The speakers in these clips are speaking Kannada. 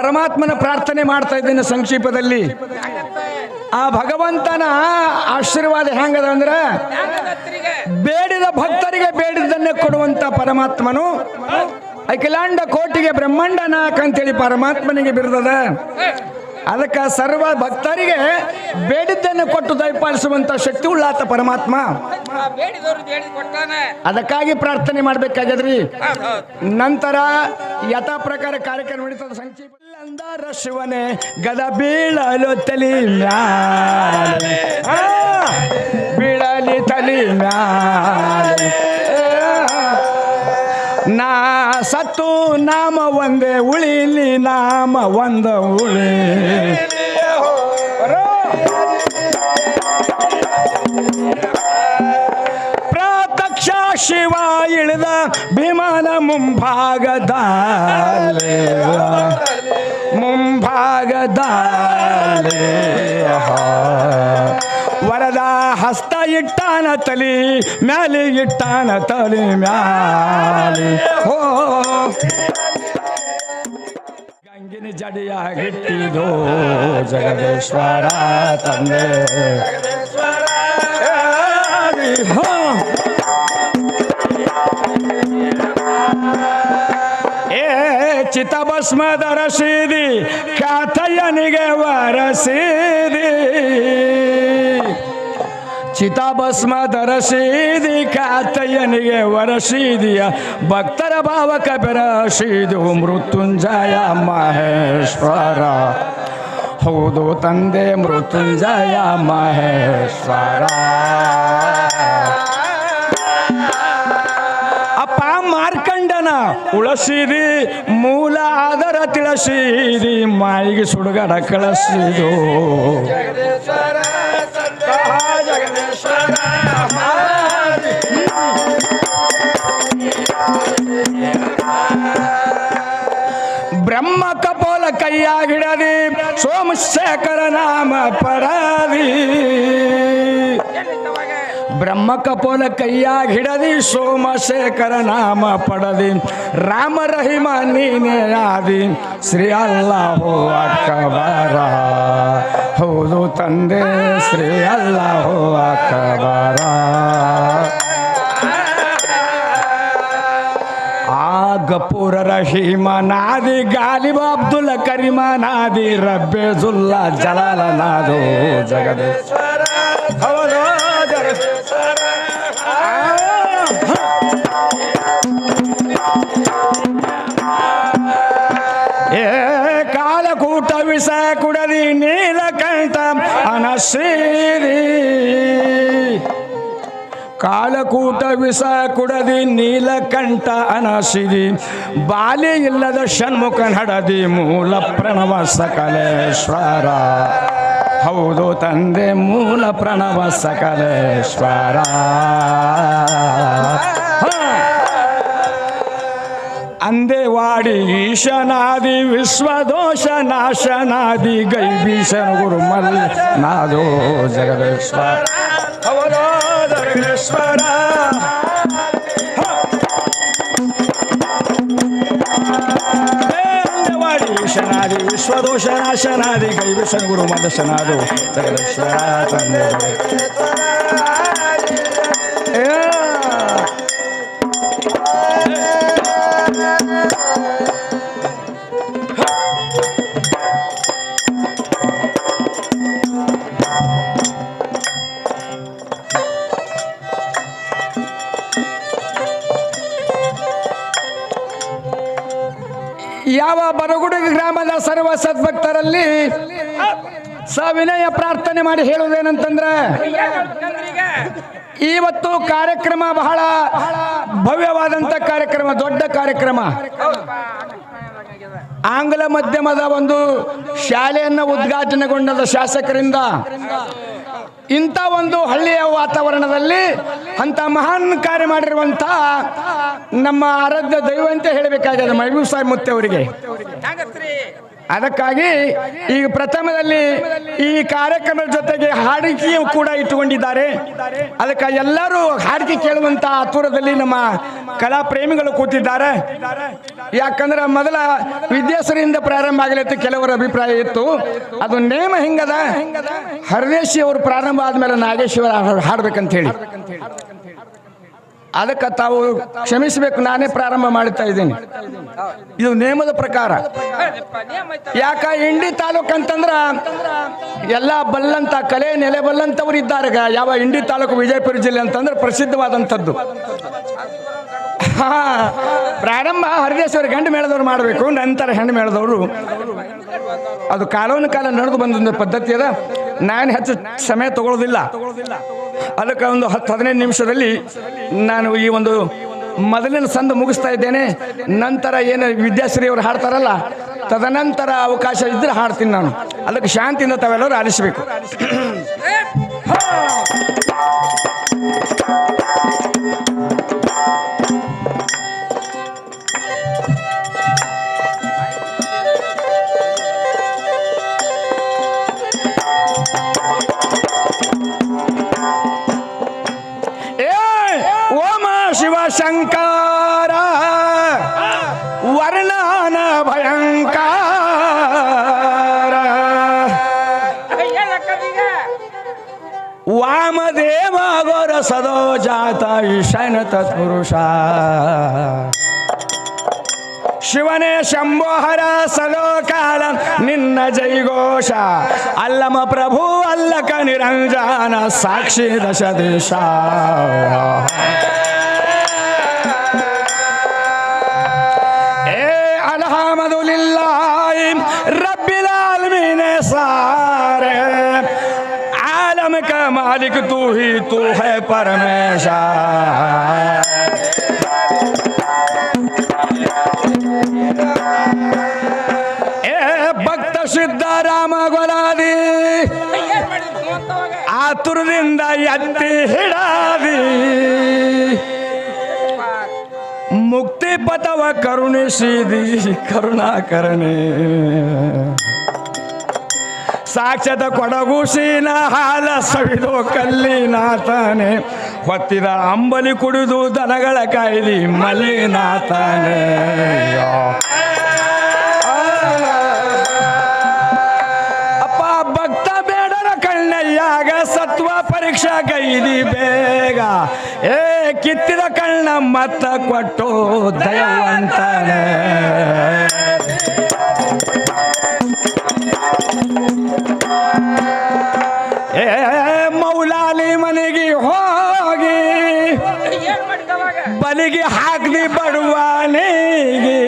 ಪರಮಾತ್ಮನ ಪ್ರಾರ್ಥನೆ ಮಾಡ್ತಾ ಇದ್ದೇನೆ ಸಂಕ್ಷೇಪದಲ್ಲಿ. ಆ ಭಗವಂತನ ಆಶೀರ್ವಾದ ಹೆಂಗದ ಅಂದ್ರೆ ಬೇಡಿದ ಭಕ್ತರಿಗೆ ಬೇಡಿದ್ದನ್ನೇ ಕೊಡುವಂತ ಪರಮಾತ್ಮನು. ಅಖಿಲಾಂಡ ಕೋಟಿಗೆ ಬ್ರಹ್ಮಾಂಡ ನಾಯಕ ಅಂತೇಳಿ ಪರಮಾತ್ಮನಿಗೆ ಬಿರ್ದದ. ಅದಕ್ಕೆ ಸರ್ವ ಭಕ್ತರಿಗೆ ಬೇಡಿದ್ದನ್ನು ಕೊಟ್ಟು ದಯಪಾಲಿಸುವಂತ ಶಕ್ತಿ ಉಳ್ಳಾತ ಪರಮಾತ್ಮ. ಅದಕ್ಕಾಗಿ ಪ್ರಾರ್ಥನೆ ಮಾಡ್ಬೇಕಾಗ್ಯದ್ರಿ. ಹೌದ್. ನಂತರ ಯಥಾ ಪ್ರಕಾರ ಕಾರ್ಯಕ್ರಮ ನಡೀತದ ಸಂಕ್ಷೇಪ. ಅಂದಾರ ಶಿವನೇ ಗದ ಬೀಳಲು ತಲಿ ಮ್ಯಾಲೆ. ಬೀಳಲಿ ತಲಿ ಮ್ಯಾಲೆ. ನಾ ಸತ್ತು ನಾಮ ಒಂದೇ ಉಳಿಲಿ ನಾಮ ಒಂದ ಉಳಿ. ಶಿವ ಇಳಿದ ಭೀಮನ ಮುಂಭಾಗದ ಮುಂಭಾಗದ ವರದ ಹಸ್ತ ಇಟ್ಟಾನ ತಲಿ ಮ್ಯಾಲೆ ಇಟ್ಟಾನ ತಲಿ ಮ್ಯಾಲೆ. ಹೋ. ಗಂಗಿನ ಜಡಿಯಾಗಿಟ್ಟಿದೋ ಜಗದೇಶ್ವರ ತಂದೆ. ಹೋ. ಚಿತಭಸ್ಮದ ರಸೀದಿ ಕಾತಯ್ಯನಿಗೆ ವರಸೀದಿ. ಚಿತಾಭಸ್ಮ ದರಸೀದಿ ಕಾತಯ್ಯನಿಗೆ ವರಸೀದಿಯ ಭಕ್ತರ ಭಾವಕ ಬೆರಸೀದು ಮೃತ್ಯುಂಜಯ ಮಹೇಶ್ವರ. ಹೌದು ತಂದೆ ಮೃತ್ಯುಂಜಯ ಮಹೇಶ್ವರ. ಉಳಸಿರಿ ಮೂಲ ಆದರ ತಿಳಸಿರಿ ಮಾಯಿಗೆ ಸುಡುಗಡ ಕಳಸಿದು ಬ್ರಹ್ಮ ಕಪೋಲ ಕೈಯಾಗಿಡದಿ ಸೋಮಶೇಖರ ನಾಮ ಎಲ್ಲಿದ್ದವಾಗ? ಬ್ರಹ್ಮ ಕಪೋಲ ಕೈಯಾಗ ಹಿಡದಿ ಸೋಮಶೇಖರ ನಾಮ ಪಡದಿ. ರಾಮ ರಹಿಮ ನೀನೇ ಆದಿ. ಶ್ರೀ ಅಲ್ಲಾಹೋ ಅಕ್ಕಬಾರ ಹೌದು ತಂದೆ, ಶ್ರೀ ಅಲ್ಲಾಹೋ ಅಕ್ಕಬಾರ ಗಪೂರ ರಹೀಮ ನಾದಿ ಗಾಲಿಬ ಅಬ್ದುಲ್ ಕರೀಮ ನಾದಿ ರಬ್ಬೆ ಜುಲ್ಲಾ ಜಲಾಲ ನಾದು ಅನಶ್ರೀರಿ ಕಾಲಕೂಟ ವಿಷ ಕುಡದಿ, ನೀಲಕಂಠ ಅನಸಿದಿ. ಬಾಲಿ ಇಲ್ಲದ ಷಣ್ಮುಖ ನಡದಿ ಮೂಲ ಪ್ರಣವ ಸಕಲೇಶ್ವರ ಹೌದು ತಂದೆ, ಮೂಲ ಪ್ರಣವ ಸಕಲೇಶ್ವರ. ಅಂದೇವಾಡಿ ಈಶನಾದಿ ವಿಶ್ವದೋಷ ನಾಶನಾದಿ ಗೈಬೀಶನ ಗುರು ಮಲ್ಲ ನಾದೋ ಜಗದೇಶ್ವರ ಜಗದೇಶ್ವರ ಶನಾದಿ ವಿಶ್ವದೋಷ ನಾಶನಾದಿ ಗೈಬೀಶನ ಗುರು ಮದಶನಾದು ಜಗದೇಶ್ವರ ತಂದೆ. ಯಾವ ಬರಗುಡಿ ಗ್ರಾಮದ ಸರ್ವ ಸದ್ಭಕ್ತರಲ್ಲಿ ಸವಿನಯ ಪ್ರಾರ್ಥನೆ ಮಾಡಿ ಹೇಳುವುದೇನಂತಂದ್ರೆ, ಇವತ್ತು ಕಾರ್ಯಕ್ರಮ ಬಹಳ ಭವ್ಯವಾದಂತ ಕಾರ್ಯಕ್ರಮ, ದೊಡ್ಡ ಕಾರ್ಯಕ್ರಮ. ಆಂಗ್ಲ ಮಾಧ್ಯಮದ ಒಂದು ಶಾಲೆಯನ್ನು ಉದ್ಘಾಟನೆಗೊಂಡದ ಶಾಸಕರಿಂದ ಇಂಥ ಒಂದು ಹಳ್ಳಿಯ ವಾತಾವರಣದಲ್ಲಿ ಅಂತ ಮಹಾನ್ ಕಾರ್ಯ ಮಾಡಿರುವಂತ ನಮ್ಮ ಆರಾಧ್ಯ ದೈವ ಅಂತ ಹೇಳಬೇಕಾಗಿದೆ ಮಹಬೂಬ್ ಸಾಹೇಬ್ ಮುತ್ತೆ ಅವರಿಗೆ. ಅದಕ್ಕಾಗಿ ಈಗ ಪ್ರಥಮದಲ್ಲಿ ಈ ಕಾರ್ಯಕ್ರಮದ ಜೊತೆಗೆ ಹಾಡಿಕೆಯು ಕೂಡ ಇಟ್ಟುಕೊಂಡಿದ್ದಾರೆ. ಅದಕ್ಕೆ ಎಲ್ಲರೂ ಹಾಡಿಕೆ ಕೇಳುವಂತ ಆತುರದಲ್ಲಿ ನಮ್ಮ ಕಲಾ ಪ್ರೇಮಿಗಳು ಕೂತಿದ್ದಾರೆ. ಯಾಕಂದ್ರೆ ಮೊದಲ ವಿದ್ಯಾಸರಿಂದ ಪ್ರಾರಂಭ ಆಗಲಿತ್ತು ಕೆಲವರ ಅಭಿಪ್ರಾಯ ಇತ್ತು. ಅದು ನೇಮ ಹೆಂಗದ? ಹರದೇಶಿ ಅವರು ಪ್ರಾರಂಭ ಆದ್ಮೇಲೆ ನಾಗೇಶ್ವರ ಹಾಡ್- ಹಾಡ್ಬೇಕಂತ ಹೇಳಿ. ಅದಕ್ಕೆ ತಾವು ಕ್ಷಮಿಸಬೇಕು, ನಾನೇ ಪ್ರಾರಂಭ ಮಾಡ್ತಾ ಇದ್ದೀನಿ. ಇದು ನೇಮದ ಪ್ರಕಾರ. ಯಾಕ ಇಂಡಿ ತಾಲೂಕು ಅಂತಂದ್ರ ಎಲ್ಲ ಬಲ್ಲಂತ ಕಲೆ ನೆಲೆ ಬಲ್ಲಂತವ್ರು ಇದ್ದಾರೆ ಯಾವ ಇಂಡಿ ತಾಲೂಕು ವಿಜಯಪುರ ಜಿಲ್ಲೆ ಅಂತಂದ್ರೆ ಪ್ರಸಿದ್ಧವಾದಂಥದ್ದು. ಪ್ರಾರಂಭ ಹರಿದೇಶ್ವರ ಗಂಡು ಮೇಳದವ್ರು ಮಾಡಬೇಕು, ನಂತರ ಹೆಣ್ಣು ಮೇಳದವರು. ಅದು ಕಾಲೋನ ಕಾಲ ನಡೆದು ಬಂದ ಪದ್ಧತಿ ಅದ. ನಾನು ಹೆಚ್ಚು ಸಮಯ ತಗೊಳ್ಳೋದಿಲ್ಲ ಅದಕ್ಕೆ ಒಂದು ಹತ್ತು, ಹದಿನೈದು ನಿಮಿಷದಲ್ಲಿ ನಾನು ಈ ಒಂದು ಮೊದಲಿನ ಸಂದ ಮುಗಿಸ್ತಾ ಇದ್ದೇನೆ. ನಂತರ ಏನು ವಿದ್ಯಾಶ್ರೀ ಅವರು ಹಾಡ್ತಾರಲ್ಲ, ತದನಂತರ ಅವಕಾಶ ಇದ್ರೆ ಹಾಡ್ತೀನಿ ನಾನು. ಅದಕ್ಕೆ ಶಾಂತಿಯಿಂದ ತಾವೆಲ್ಲರೂ ಆಲಿಸಬೇಕು. ಗೋರ ಸದೋ ಜಾತ ಈಶಾನ ತತ್ಪುರುಷ ಶಿವನೇ ಶಂಭೋಹರ ಸಲೋ ಕಾಲ ನಿನ್ನ ಜೈಘೋಷ ಅಲ್ಲಮ ಪ್ರಭು ಅಲ್ಲಕ ನಿರಂಜನ ಸಾಕ್ಷಿ ದಶ ದೇಶ ಏ ಅಲ್ಹಮದುಲಿಲ್ಲಾಹಿ ರಬ್ಬಿಲ್ ಆಲಮೀನ್ ಸಾರೆ आलम का मालिक तू ही तू है परमेश्वर ಏ ಭಕ್ತ ಸಿದ್ಧರಾಮ ಗೊಲಾದಿ ಏನ್ ಮಾಡಿದ್ರು ಅಂತವಾಗ ಆತುರದಿಂದ ಎತ್ತಿ ಹಿಡಾದಿ ಮುಕ್ತಿ ಪಥವ ಕರುಣಿಸಿದಿ ಕರುಣಾಕರಣೆ ಸಾಕ್ಷದ ಕೊಡಗುಸಿನ ಹಾಲ ಸವಿದು ಕಲ್ಲಿನಾಥನೆ ಹೊತ್ತಿದ ಅಂಬಲಿ ಕುಡಿದು ದನಗಳ ಕಾಯಿಲಿ ಮಲ್ಲಿನಾಥನೆ ಅಪ್ಪ, ಭಕ್ತ ಬೇಡರ ಕಣ್ಣಯ್ಯಾಗ ಸತ್ವ ಪರೀಕ್ಷಾ ಕೈಲಿ ಬೇಗ. ಏ, ಕಿತ್ತಿದ ಕಣ್ಣ ಮತ್ತ ಕೊಟ್ಟು ದಯವಂತನೇ. ಬಲಿಗೆ ಹಾಕ್ದಿ ಬಡವಾನಿಗೆ.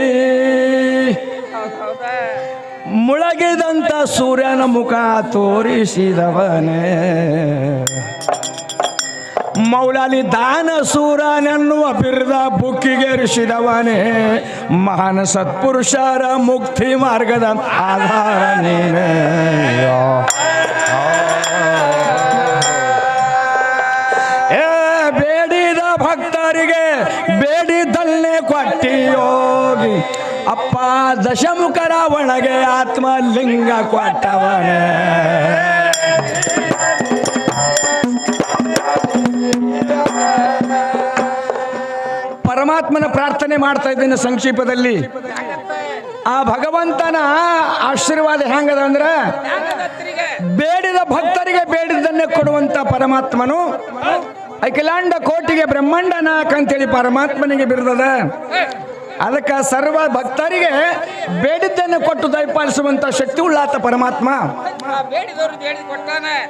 ಮುಳಗಿದಂತ ಸೂರ್ಯನ ಮುಖ ತೋರಿಸಿದವನೇ. ಮೌಲಾಲಿ ದಾನ ಸೂರನೆನ್ನುವ ಬಿರ್ದ ಬುಕ್ಕಿಗೇರಿಸಿದವನೇ. ಮಹಾನ್ ಸತ್ಪುರುಷರ ಮುಕ್ತಿ ಮಾರ್ಗದ ಆಧಾರ ಬೇಡಿದಲ್ಲೇ ಕೊಟ್ಟಿ ಯೋಗಿ ಅಪ್ಪ ದಶಮುಖರ ಒಳಗೆ ಆತ್ಮಲಿಂಗ ಕೊಟ್ಟವನೇ. ಪರಮಾತ್ಮನ ಪ್ರಾರ್ಥನೆ ಮಾಡ್ತಾ ಇದ್ದೀನಿ ಸಂಕ್ಷೇಪದಲ್ಲಿ. ಆ ಭಗವಂತನ ಆಶೀರ್ವಾದ ಹೆಂಗದ ಅಂದ್ರೆ ಬೇಡಿದ ಭಕ್ತರಿಗೆ ಬೇಡಿದ್ದನ್ನೇ ಕೊಡುವಂತ ಪರಮಾತ್ಮನು. ಅಖಿಲಾಂಡ ಕೋಟಿಗೆ ಬ್ರಹ್ಮಾಂಡ ನಾಯಕ ಅಂತೇಳಿ ಪರಮಾತ್ಮನಿಗೆ ಬಿರ್ದದ. ಅದಕ್ಕೆ ಸರ್ವ ಭಕ್ತರಿಗೆ ಬೇಡಿದ್ದನ್ನು ಕೊಟ್ಟು ದಯಪಾಲಿಸುವಂತ ಶಕ್ತಿ ಉಳ್ಳಾತ ಪರಮಾತ್ಮ.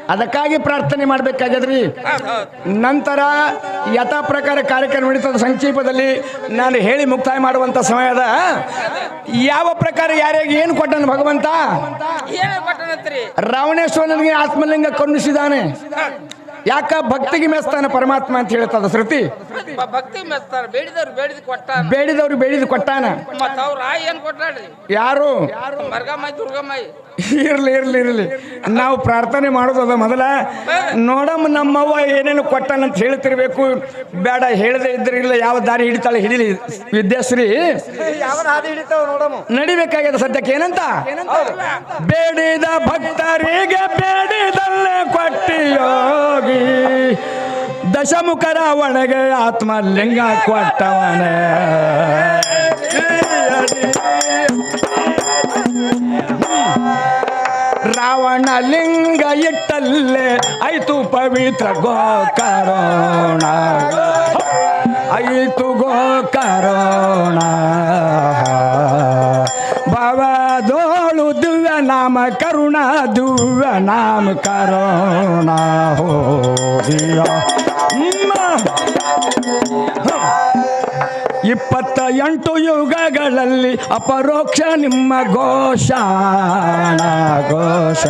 ಅದಕ್ಕಾಗಿ ಪ್ರಾರ್ಥನೆ ಮಾಡ್ಬೇಕಾಗ್ಯದ್ರಿ. ನಂತರ ಯಥಾ ಪ್ರಕಾರ ಕಾರ್ಯಕ್ರಮ ನಡೀತದ ಸಂಕ್ಷೇಪದಲ್ಲಿ ನಾನು ಹೇಳಿ ಮುಕ್ತಾಯ ಮಾಡುವಂತ ಸಮಯದ. ಯಾವ ಪ್ರಕಾರ ಯಾರ್ಯಾಗ ಏನು ಕೊಟ್ಟನು ಭಗವಂತ? ರಾವಣೇಶ್ವರನಿಗೆ ಆತ್ಮಲಿಂಗ ಕರುಣಿಸಿದಾನೆ ಯಾಕ ಭಕ್ತಿಗೆ ಮೆಸ್ತಾನೆ ಪರಮಾತ್ಮ ಅಂತ ಹೇಳ್ತದ ಶ್ರುತಿ? ಭಕ್ತಿ ಮೆಚ್ತಾರ ಬೇಡಿದವ್ರು ಬೇಡಿದ್ ಕೊಟ್ಟಾನ. ಬೇಡಿದವ್ರು ಬೇಡಿದ ಕೊಟ್ಟಾನ? ಮತ್ತ ಅವ್ರ ಏನ್ ಕೊಟ್ಟಾಡ್ರಿ ಯಾರು? ಮರ್ಗಮ್ಮಾಯಿ ದುರ್ಗಮ್ಮಾಯಿ. ಇರ್ಲಿ ಇರ್ಲಿ ಇರ್ಲಿ. ನಾವು ಪ್ರಾರ್ಥನೆ ಮಾಡೋದದ ಮೊದಲ, ನೋಡಮ್ಮ ನಮ್ಮವ್ವ ಏನೇನು ಕೊಟ್ಟಾನಂತ ಹೇಳ್ತಿರ್ಬೇಕು. ಬೇಡ, ಹೇಳದೆ ಇದ್ರೆ ಇಲ್ಲ, ಯಾವ ದಾರಿ ಹಿಡಿತಾಳೆ ಹಿಡಿಲಿ. ವಿದ್ಯಾಶ್ರೀ, ನಡಿಬೇಕಾಗ್ಯದ ಸದ್ಯಕ್ಕೆ ಏನಂತ? ಬೇಡಿದ ಭಕ್ತರಿಗೆ ಬೇಡಿದಲ್ಲೇ ಕೊಟ್ಟಿಯೋಗಿ. ದಶಮುಖರ ಒಳಗೆ ಆತ್ಮಲಿಂಗ ಕೊಟ್ಟವನೇ. ರಾವಣ ಲಿಂಗ ಇಟ್ಟಲ್ಲೇ. ಐತು ಪವಿತ್ರ ಗೋಕರೋಣ. ಐತು ಗೋಕರೋಣ. ಭವದೋಳು ದಿವ್ಯ ನಾಮ ಕರುಣ, ದಿವ್ಯ ನಾಮ ಕರೋಣ. ಹೋ ಇಪ್ಪತ್ತ ಎಂಟು ಯುಗಗಳಲ್ಲಿ ಅಪರೋಕ್ಷ ನಿಮ್ಮ ಘೋಷ ಘೋಷ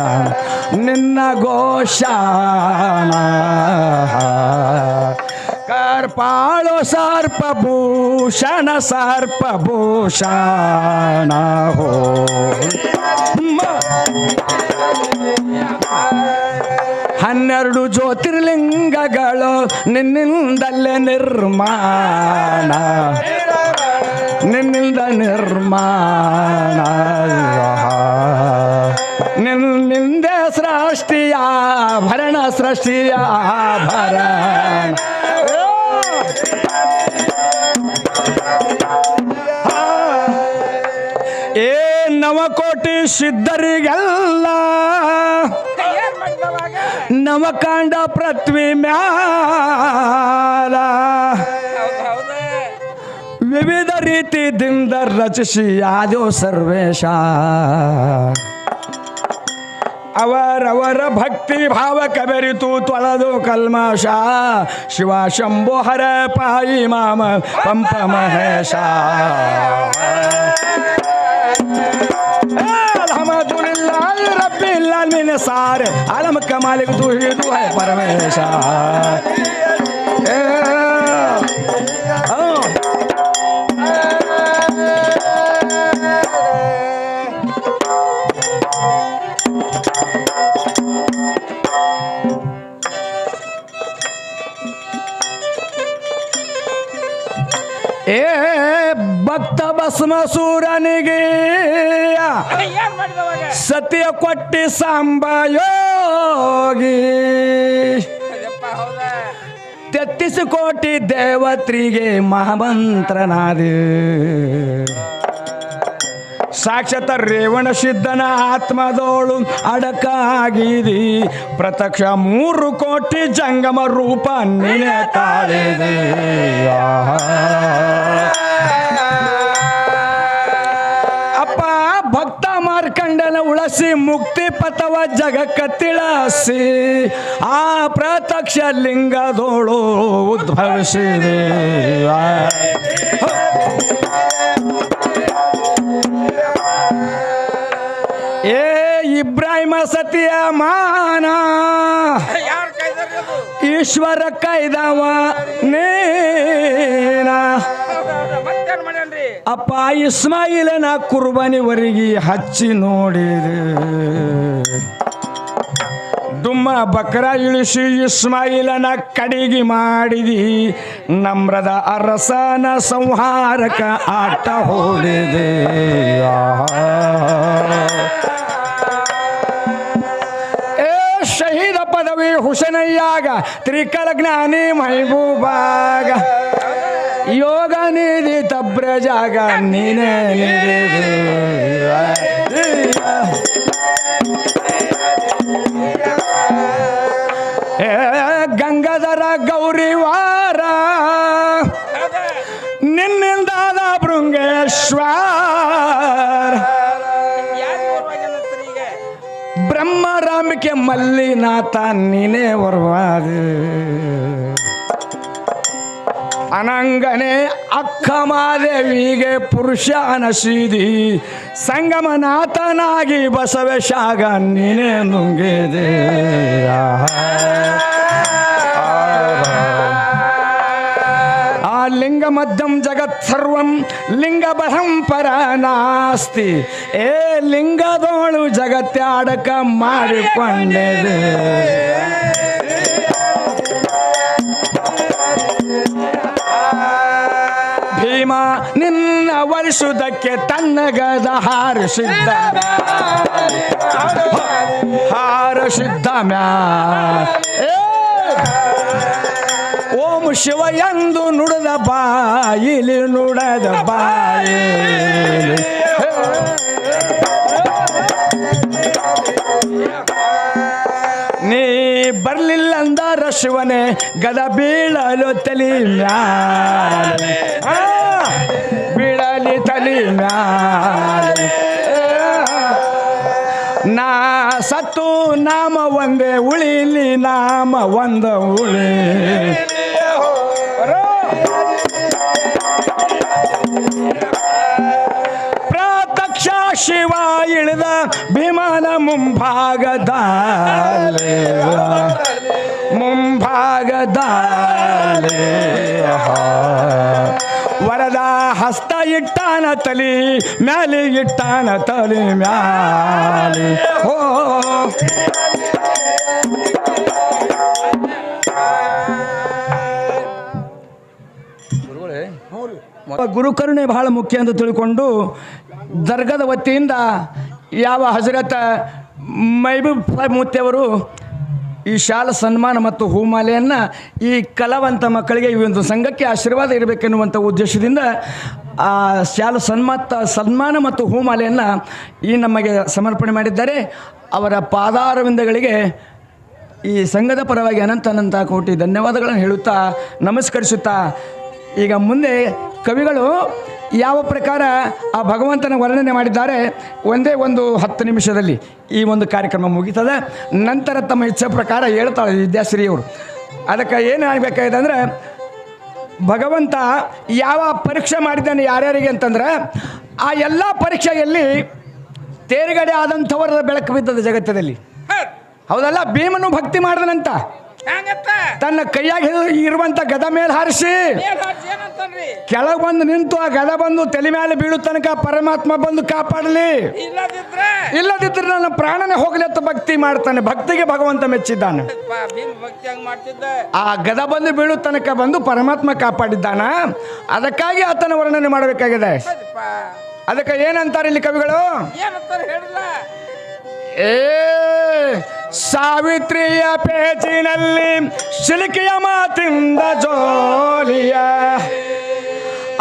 ನಿನ್ನ ಘೋಷ ಕರ್ಪಾಳು ಸರ್ಪಭೂಷಣ ಸರ್ಪಭೂಷಣ ಸರ್ಪ ಭೂಷಣ ಹೋ. ಹನ್ನೆರಡು ಜ್ಯೋತಿರ್ಲಿಂಗಗಳು ನಿನ್ನಿಂದಲೇ ನಿರ್ಮಾಣ. ನಿನ್ನಿಂದ ನಿರ್ಮಾಣ. ನಿನ್ನಿಂದ ಸೃಷ್ಟಿಯ ಭರಣ ಸೃಷ್ಟಿಯ ಭರಣ ಏ ನವಕೋಟಿ ಸಿದ್ಧರಿಗೆಲ್ಲ ನವಕಾಂಡ ಪೃಥ್ವಿ ಮ್ಯಾಲ. ವಿವಿಧ ರೀತಿ ದಿಂದ ರಚಿಸಿ ಆದೋ ಸರ್ವೇಶ. ಅವರವರ ಭಕ್ತಿ ಭಾವ ಕಬೆರಿತು ತೊಳೆದು ಕಲ್ಮಶ. ಶಿವ ಶಂಭು ಹರ ಪಾಯಿ ಮಾಮ ಪಂಪ ಮಹೇಶ. ಅಲ್ಹಮ್ದುಲಿಲ್ಲಾಹ್ ರಬ್ಬಿಲ್ ಆಲಮೀನ್ ಸಾರೆ ಆಲಮ ಕಮಾಲಿಕ್ ತು ಹಿದು ಹೈ ಪರಮೇಶ ಏ, ಆ. ಭಸ್ಮಸೂರನಿಗೆ. ಸತ್ಯ ಕೊಟ್ಟಿ ಸಾಂಬಯೋಗಿ. ತೆತ್ತಿಸು ಕೋಟಿ ದೇವತ್ರಿಗೆ ಮಹಾಮಂತ್ರನಾದಿ. ಸಾಕ್ಷಾತ ರೇವಣ ಸಿದ್ಧನ ಆತ್ಮದೋಳು ಅಡಕಾಗಿದಿ. ಪ್ರತ್ಯಕ್ಷ ಮೂರು ಕೋಟಿ ಜಂಗಮ ರೂಪ ನೀನೆ ತಾಳಿದೆ. ಮಾರ್ಕಂಡನ ಮುಕ್ತಿ ಪಥವ ಜಗಕ್ಕ ತಿಳಸಿ ಆ ಪ್ರತ್ಯಕ್ಷ ಲಿಂಗದೋಳು ಉದ್ಭವಿಸಿದೆ ಏ ಇಬ್ರಾಹಿಮ ಸತಿಯ ಮಾನ ಈಶ್ವರ ಕೈದವ. ನೇನ. ಅಪ್ಪ ಇಸ್ಮಾಯಿಲನ ಕುರ್ಬಾನಿವರೆಗೆ ಹಚ್ಚಿ ನೋಡಿದೆ. ದುಮ್ಮ ಬಕ್ರ ಇಳಿಸಿ ಇಸ್ಮಾಯಿಲನ ಕಡಿಗೆ ಮಾಡಿದಿ. ನಮ್ರದ ಅರಸನ ಸಂಹಾರಕ ಆಟ ಹೋಡಿದೆ. ಪದವಿ ಹುಸನಯ್ಯಾಗ ತ್ರಿಕಲ ಜ್ಞಾನಿ ಮೈಬೂಬಾಗ ಯೋಗ ನಿಧಿ ತಬ್ರ ಜಾಗ ನೀನೇ ಗಂಗಾಧರ ಗೌರಿವಾರ ವಾರ ನಿನ್ನಿಂದಾದ ಭೃಂಗೇಶ್ವರ ಬ್ರಹ್ಮರಾಮಿಕೆ ಮಲ್ಲಿನಾಥ ನೀನೇ ಬರುವಾದ. ಅನಂಗನೆ ಅಕ್ಕ ಮಾದೇವಿಗೆ ಪುರುಷ ಅನಸಿದಿ. ಸಂಗಮನಾಥನಾಗಿ ಬಸವೇಶಾಗ ನೀನೇ ನುಂಗಿದೆ. ಆ ಲಿಂಗ ಮಧ್ಯಂ ಜಗತ್ ಸರ್ವಂ ಲಿಂಗ ಪರ ನಾಸ್ತಿ. ಏ ಲಿಂಗದೋಳು ಜಗತ್ತಾಡಕ ಮಾಡಿಕೊಂಡಿದೆ. ಭೀಮ, ನಿನ್ನ ವರ್ಷದಕ್ಕೆ ತನ್ನಗದ ತನ್ನ ಗದ ಹಾರಿಸಿದ್ದ ಹಾರಸಿದ್ದ ಮ್ಯಾ! ಓಂ ಶಿವ ಎಂದು ನುಡದ ಬಾಯಿಲಿ ನುಡದ ಬಾಯಿ. ನೀ ಬರ್ಲಿಲ್ಲ ಅಂದಾರ ಶಿವನೇ, ಗದ ಬೀಳಲು ತಲಿ ಮ್ಯಾಲೆ. ಬೀಳಲಿ ತಲಿ ನಾ ಸತ್ತು ನಾಮ ಒಂದೇ, ಉಳಿಲಿ ನಾಮ ಒಂದ ಉಳಿ. ಶಿವ ಇಳಿದ ಭೀಮನ ಮುಂಭಾಗದ ಮುಂಭಾಗದ ವರದ ಹಸ್ತ ಇಟ್ಟಾನ ತಲಿ ಮ್ಯಾಲಿ ಇಟ್ಟಾನ ತಲಿ ಮ್ಯಾಲಿ. ಹೋ ಗುರುಕರುಣೆ ಬಹಳ ಮುಖ್ಯ ಅಂತ ತಿಳ್ಕೊಂಡು ದರ್ಗದ ವತಿಯಿಂದ ಯಾವ ಹಜರತ್ ಮೈಬೂಬ್ ಸಾಹೇಬ್ ಈ ಶಾಲ ಸನ್ಮಾನ ಮತ್ತು ಹೂಮಾಲೆಯನ್ನು ಈ ಕಲಾವಂತ ಮಕ್ಕಳಿಗೆ ಈ ಒಂದು ಸಂಘಕ್ಕೆ ಆಶೀರ್ವಾದ ಇರಬೇಕೆನ್ನುವಂಥ ಉದ್ದೇಶದಿಂದ ಆ ಶಾಲ ಸನ್ಮಾತ ಸನ್ಮಾನ ಮತ್ತು ಹೂಮಾಲೆಯನ್ನು ಈ ನಮಗೆ ಸಮರ್ಪಣೆ ಮಾಡಿದ್ದಾರೆ. ಅವರ ಪಾದಾರವಿಂದಗಳಿಗೆ ಈ ಸಂಘದ ಪರವಾಗಿ ಅನಂತ ಅನಂತ ಕೋಟಿ ಧನ್ಯವಾದಗಳನ್ನು ಹೇಳುತ್ತಾ ನಮಸ್ಕರಿಸುತ್ತಾ ಈಗ ಮುಂದೆ ಕವಿಗಳು ಯಾವ ಪ್ರಕಾರ ಆ ಭಗವಂತನ ವರ್ಣನೆ ಮಾಡಿದ್ದಾರೆ? ಒಂದೇ ಒಂದು ಹತ್ತು ನಿಮಿಷದಲ್ಲಿ ಈ ಒಂದು ಕಾರ್ಯಕ್ರಮ ಮುಗೀತದೆ. ನಂತರ ತಮ್ಮ ಇಚ್ಛೆ ಪ್ರಕಾರ ಹೇಳ್ತಾಳೆ ವಿದ್ಯಾಶ್ರೀಯವರು. ಅದಕ್ಕೆ ಏನು ಆಗಬೇಕಾಗಿದೆ ಅಂದರೆ ಭಗವಂತ ಯಾವ ಪರೀಕ್ಷೆ ಮಾಡಿದ್ದಾನೆ ಯಾರ್ಯಾರಿಗೆ ಅಂತಂದ್ರೆ ಆ ಎಲ್ಲ ಪರೀಕ್ಷೆಯಲ್ಲಿ ತೇರುಗಡೆ ಆದಂಥವರ ಬೆಳಕು ಬಿದ್ದದ ಜಗತ್ತದಲ್ಲಿ. ಹೌದಲ್ಲ? ಭೀಮನು ಭಕ್ತಿ ಮಾಡಿದನಂತ. ಹೆಂಗತ್ತ ತನ್ನ ಕೈಯಾಗ ಇರುವಂತ ಗದ ಮೇಲೆ ಹಾರಿಸಿ. ಏನಂತಾನ್ರಿ ಕೆಳಗೆ ಬಂದು ನಿಂತು ಆ ಗದ ಬಂದು ತಲೆ ಮೇಲೆ ಬೀಳು ತನಕ ಪರಮಾತ್ಮ ಬಂದು ಕಾಪಾಡಲಿ. ಇಲ್ಲದಿದ್ರೆ? ಇಲ್ಲದಿದ್ರೆ ನನ್ನ ಪ್ರಾಣನೇ ಹೋಗ್ಲಿ ಅಂತ ಭಕ್ತಿ ಮಾಡ್ತಾನೆ. ಭಕ್ತಿಗೆ ಭಗವಂತ ಮೆಚ್ಚಿದ್ದಾನೆ. ಪಾ, ಭೀಮ್ ಭಕ್ತಿ ಹಂಗ್ ಮಾಡ್ತಿದ್ದ. ಆ ಗದ ಬಂದು ಬೀಳು ತನಕ ಬಂದು ಪರಮಾತ್ಮ ಕಾಪಾಡಿದ್ದಾನ. ಅದಕ್ಕಾಗಿ ಆತನ ವರ್ಣನೆ ಮಾಡಬೇಕಾಗಿದೆ. ಅದಕ್ಕೆ ಏನಂತಾರೆ ಇಲ್ಲಿ ಕವಿಗಳು? ಏನಂತಾರ ಹೇಳಿಲ್ಲ. ಏ, ಸಾವಿತ್ರಿಯ ಪೇಚಿನಲ್ಲಿ ಸಿಲುಕಿಯ ಮಾತಿಂದ ಜೋಲಿಯ.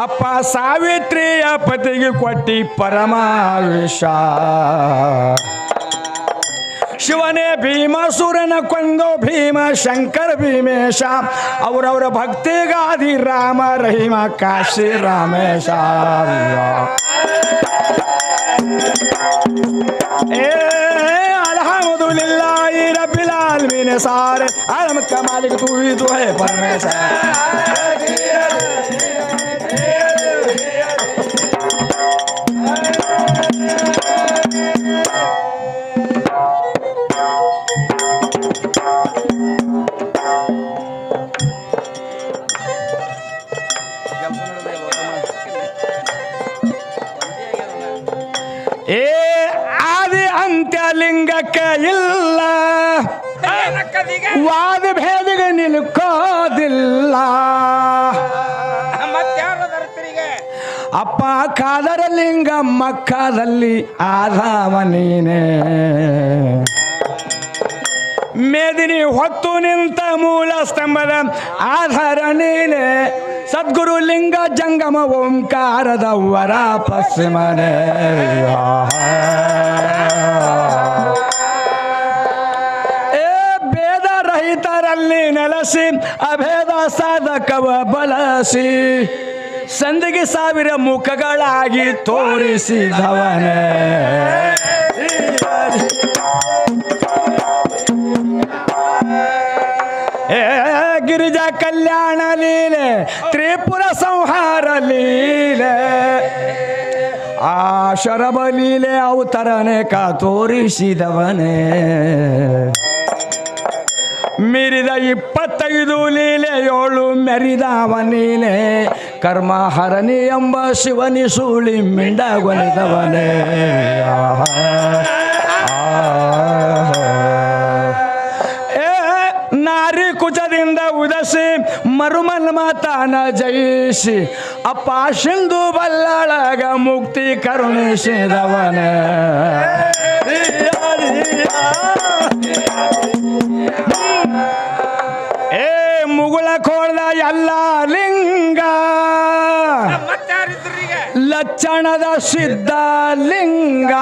ಅಪ್ಪ ಸಾವಿತ್ರಿಯ ಪತಿಗೆ ಕೊಟ್ಟಿ ಪರಮಾವಿಷ ಶಿವನೇ ಭೀಮಸುರನ ಕೊಂದು ಭೀಮ ಶಂಕರ ಭೀಮೇಶ. ಅವರವರ ಭಕ್ತಿಗಾದಿ ರಾಮ ರಹಿಮ ಕಾಶಿ ರಾಮೇಶ. ए अल्हम्दुलिल्लाह रब्बिल आलमीन सारे आलम का मालिक तू ही तो है परमेश्वर ಆದಿ ಅಂತ್ಯ ಲಿಂಗಕ್ಕೆ ಇಲ್ಲ. ವಾದ ಭೇದಿಗೆ ನಿಲ್ಕೋದಿಲ್ಲ. ಅಪ್ಪ ಕಾದರ ಲಿಂಗ ಮಕ್ಕದಲ್ಲಿ ಆಧಾವ ನೀನೇ. ಮೇದಿನಿ ಹೊತ್ತು ನಿಂತ ಮೂಲ ಸ್ತಂಭದ ಆಧಾರ ನೀನೆ. ಸದ್ಗುರು ಲಿಂಗ ಜಂಗಮ ಓಂಕಾರದ ವರ ಪಶ್ಚಿಮನೆ. ರಹಿತರಲ್ಲಿ ನೆಲೆಸಿ, ಅಭೇದ ಸಾಧಕವ ಬಳಸಿ, ಸಂದಿಗೆ ಸಾವಿರ ಮುಖಗಳಾಗಿ ತೋರಿಸಿದವನೇ. ಕಲ್ಯಾಣ ಲೀಲೆ, ತ್ರಿಪುರ ಸಂಹಾರ ಲೀಲೆ. ಆ ಶರಬ ಲೀಲೆ ಅವತರನೆ ಕಾ ತೋರಿಸಿದವನೇ. ಮೀರಿದ ಇಪ್ಪತ್ತೈದು ಲೀಲೆ, ಏಳು ಮೆರಿದವನೀನೆ ಕರ್ಮ ಹರಣಿ ಎಂಬ ಶಿವನಿ ಸೂಳಿ ಮಿಂಡಗೊಲಿದವನೇ ಉದಸಿ ಮರುಮನ್ ಮಾತಾನ ಜಯಿಸಿ. ಅಪ್ಪ ಸಿಂಧು ಬಲ್ಲಾಳಾಗ ಮುಕ್ತಿ ಕರುಣಿಸಿದವನ. ಏ ಮುಗುಳ ಕೋಳ್ದ ಎಲ್ಲ ಲಿಂಗ. ಲಕ್ಷಣದ ಸಿದ್ಧ ಲಿಂಗ.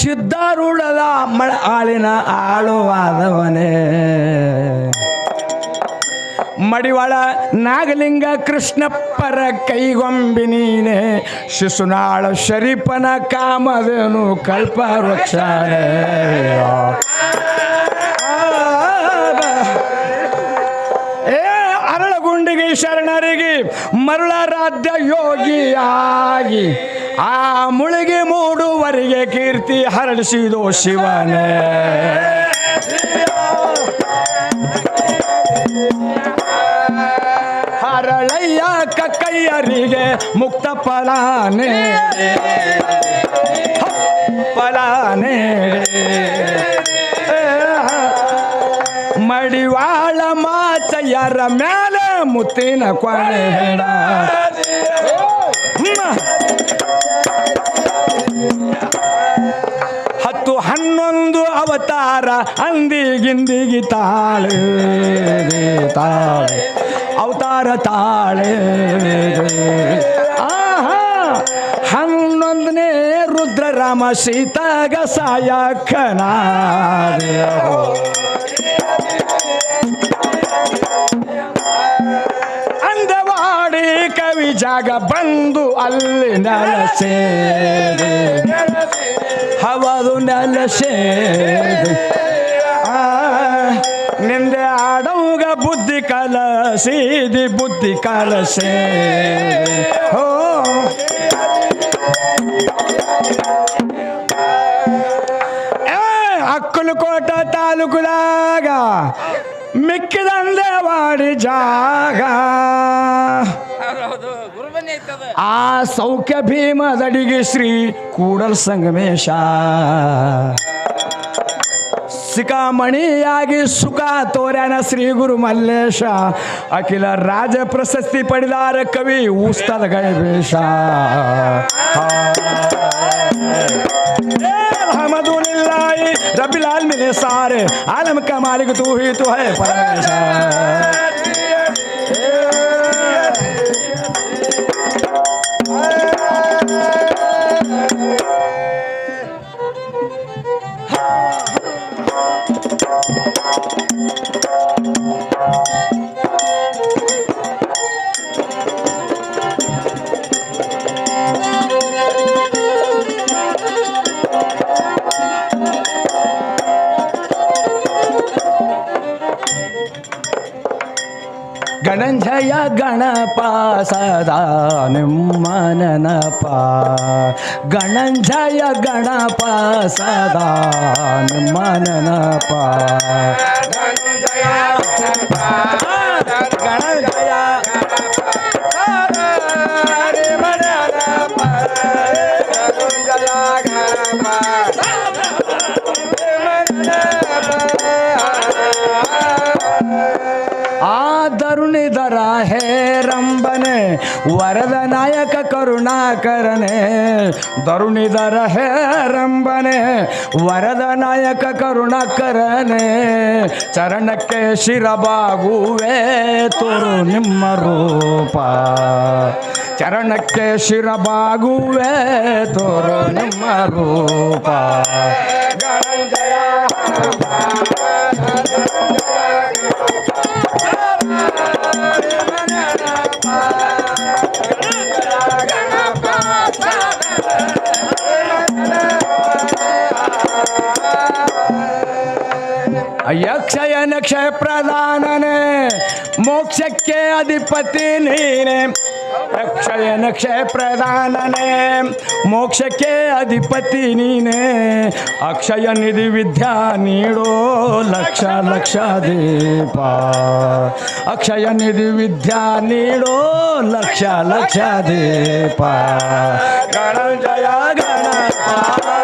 ಸಿದ್ಧಾರೂಢದ ಮಳ ಆಳಿನ ಆಳುವಾದವನೇ. ಮಡಿವಾಳ ನಾಗಲಿಂಗ ಕೃಷ್ಣಪ್ಪರ ಕೈಗೊಂಬಿ ನೀನೆ, ಶಿಶುನಾಳ ಶರೀಫನ ಕಾಮದೇನು ಕಲ್ಪ ವೃಕ್ಷ ಅರಳಗುಂಡಿಗೆ ಶರಣರಿಗೆ ಮರುಳಾರಾಧ್ಯ ಯೋಗಿಯಾಗಿ. ಆ ಮುಳುಗಿ ಮೂಡುವರಿಗೆ ಕೀರ್ತಿ ಹರಡಿಸಿದೋ ಶಿವನೇ. ಹರಳಯ್ಯ ಕಕ್ಕಯ್ಯರಿಗೆ ಮುಕ್ತ ಫಲಾನೆ. ಫಲಾನೆ. ಮಡಿವಾಳ ಮಾಚಯ್ಯರ ಮೇಲೆ ಮುತ್ತಿನ ಕೊನೆ ಅವತಾರ ಅಂದಿಗಿಂದಿಗಿ ತಾಳೆ ತಾಳೆ ಅವತಾರ ತಾಳೆ. ಆಹಾ! ಹನ್ನೊಂದನೇ ರುದ್ರರಾಮ ಸೀತಾಗ ಸಾಯಕನಾದೆ ಅಂದವಾಡಿ ಕವಿ ಜಾಗ ಬಂದು ಅಲ್ಲಿ ನೆಲಸೇ ಹವದು ನೆಲಸೇ ನಿಂದೆ ಆಡೌಗ ಬುದ್ಧಿ ಕಲಸಿದಿ ಬುದ್ಧಿ ಕಲಸೇ ಹೋ. ಕೋಟ ತಾಲೂಕುದಾಗ ಮಿಕ್ಕಿದಂದೆ ವಾಡಿ ಜಾಗ. आ सौख्य भीम दड़ी श्री कूड़ल संगमेश सिखामणी सुख तोरान श्री गुर मलेश अखिल राज प्रशस्ति पड़दार कवि उस्ताद गणेश रबिलाल मिले सारे आलम का मालिक तू ही तो है ಗಣಂಜಯ ಗಣಪ ಸದಾ ನಿಮ್ಮ ಗಣಂಜಯ ಗಣಪ ಸದಾ ನಿಮ್ಮ ಕರುಣಾಕರನೆ ದರುಣಿದರ ಹೇರಂಬನೆ, ವರದ ನಾಯಕ ಕರುಣಾಕರನೆ, ಚರಣಕ್ಕೆ ಶಿರಬಾಗುವೆ ತೋರು ನಿಮ್ಮ ರೂಪ. ಚರಣಕ್ಕೆ ಶಿರಬಾಗುವೆ ತೋರು ನಿಮ್ಮ ರೂಪ. ಯಕ್ಷಯನ ಕ್ಷಯ ಪ್ರಧಾನನೇ ಮೋಕ್ಷಕ್ಕೆ ಅಧಿಪತಿ ನೀನೆ ಯಕ್ಷಯನ ಕ್ಷಯ ಪ್ರಧಾನನೇ ಮೋಕ್ಷಕ್ಕೆ ಅಧಿಪತಿ ನೀನೆ ಅಕ್ಷಯ ನಿಧಿ ವಿದ್ಯಾ ನೀಡೋ ಲಕ್ಷ ಲಕ್ಷ ದೀಪ ಅಕ್ಷಯ ನಿಧಿ ವಿದ್ಯಾ ನೀಡೋ ಲಕ್ಷ ಲಕ್ಷ ದೀಪ ಗಣಜಯ ಗಣಪ ಆ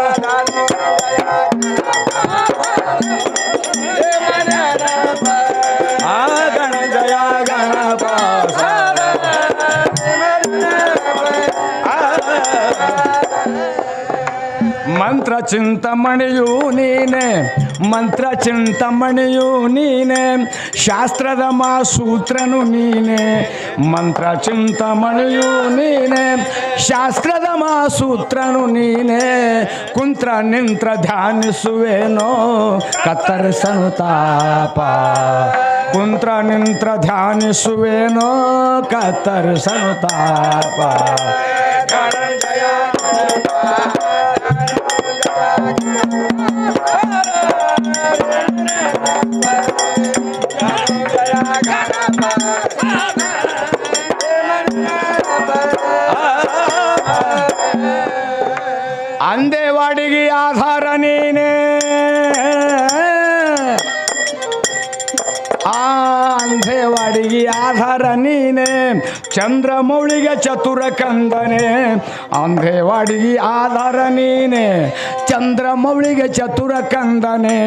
ಮಂತ್ರ ಚಿಂತಮಣಿಯು ನೀನೆ ಮಂತ್ರ ಚಿಂತಮಣಿಯು ನೀನೆ ಶಾಸ್ತ್ರದ ಮಾ ಸೂತ್ರನು ನೀನೆ ಮಂತ್ರ ಚಿಂತಮಣಿಯು ನೀನೆ ಶಾಸ್ತ್ರದ ಮಾ ಸೂತ್ರನು ನೀನೆ ಕುಂತ್ರ ನಿಂತ್ರ ಧ್ಯಾನಿಸುವೇನೋ ಕತ್ತರಿಸನು ತಾಪ ಕುಂತ್ರ ನಿಂತ್ರ ಧ್ಯಾನಿಸುವೇನೋ ಕತ್ತರಿಸನು ತಾಪ ಅಂದೇವಾಡಿಗೆ ಆಧಾರ ನೀನೇ. ಆ ಅಂಧೇವಾಡಿಗೆ ಆಧಾರ ನೀನೆ. ಚಂದ್ರಮೌಳಿಗೆ ಚತುರ ಕಂದನೆ. ಅಂಧೇವಾಡಿಗೆ ಆಧಾರ ನೀನೆ. ಚಂದ್ರಮೌಳಿಗೆ ಚತುರ ಕಂದನೆ.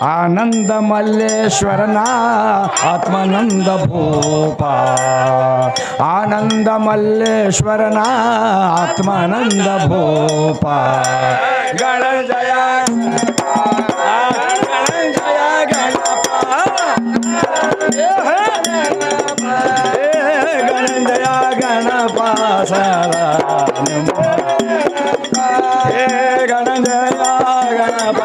ಆನಂದ ಮಲ್ಲೇಶ್ವರನ ಆತ್ಮನಂದ ಭೂಪ. ಆನಂದ ಮಲ್ಲೇಶ್ವರನ ಆತ್ಮನಂದ ಭೂಪ. ಗಣ ಜಯ ಗಣಜಯ ಗಣಪ ಹೇ ಗಣಜಯ ಗಣಪ